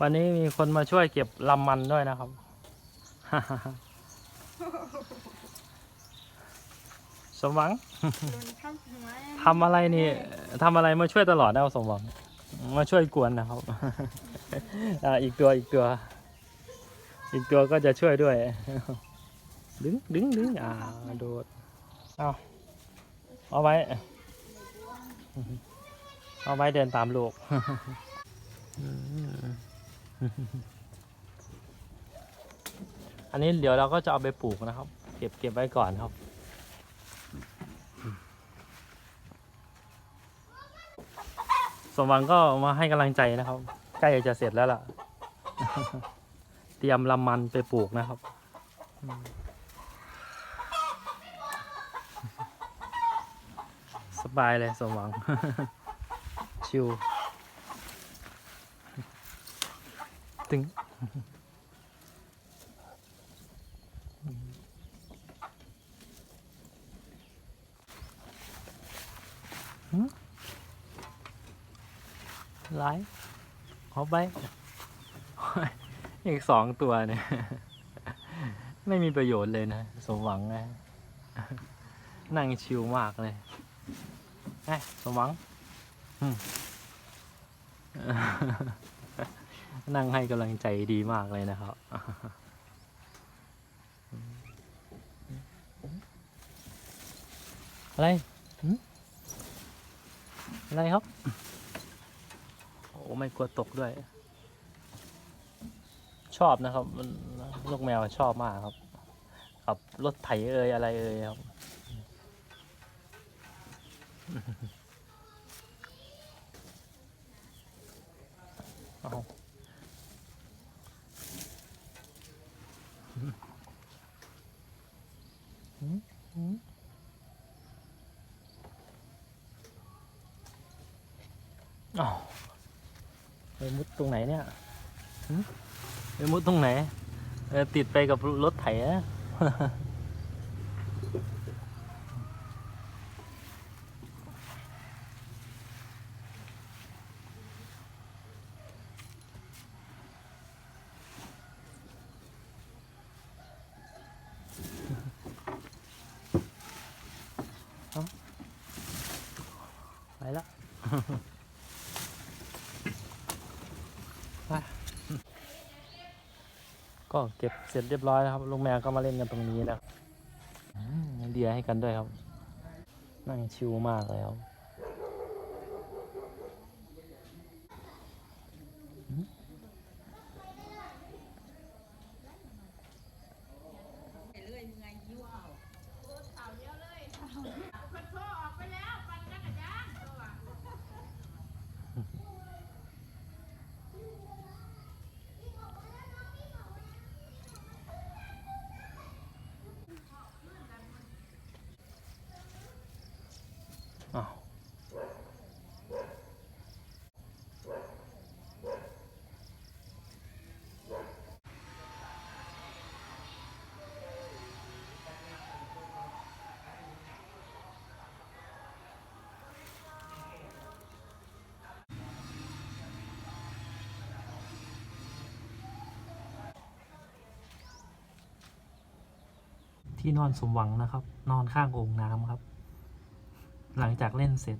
วันนี้มีคนมาช่วยเก็บลำมันด้วยนะครับ สมหวังโดนทำหัวทำอะไรนี่ทำอะไรมาช่วยตลอดนะสมหวัง มาช่วยกวนนะครับอ่าอีกตัวอีกตัว อีกตัวก็จะช่วยด้วย ดึงดึงดึงอ่าโดดเอาเอาไว้ เอาไว้เดินตามลูก อันนี้เดี๋ยวเราก็จะเอาไปปลูกนะครับ เก็บเก็บไว้ก่อนครับ สมหวังก็มาให้กำลังใจนะครับ ใกล้จะเสร็จแล้วล่ะ เตรียมลำมันไปปลูกนะครับสบายเลยสมหวัง ชิว ตึงหืมไลฟ์เอาไปอีกสองตัวเนี่ย ไม่มีประโยชน์เลยนะ สมหวังนะ นั่งชิลมากเลยไอ้ยสมหวัง อืม นั่งให้กำลังใจดีมากเลยนะครับ อะไร อะไรครับ โอ้ไม่กลัวตกด้วย ชอบนะครับมันลูกแมวชอบมากครับ กับรถไถเอ่ยอะไรเอ่ยครับเอาหืมหืม อ้าวไปมุดตรงไหนเนี่ยไปมุดตรงไหน ติดไปกับรถไถอะ ไปละก็เก็บเสร็จเรียบร้อยแล้วครับลุงแมวก็มาเล่นกันตรงนี้แล้วอืมมีเดียให้กันด้วยครับ นั่งชิวมากเลยครับ ที่นอนสมหวังนะครับ นอนข้างโอ่งน้ำครับ หลังจากเล่นเสร็จ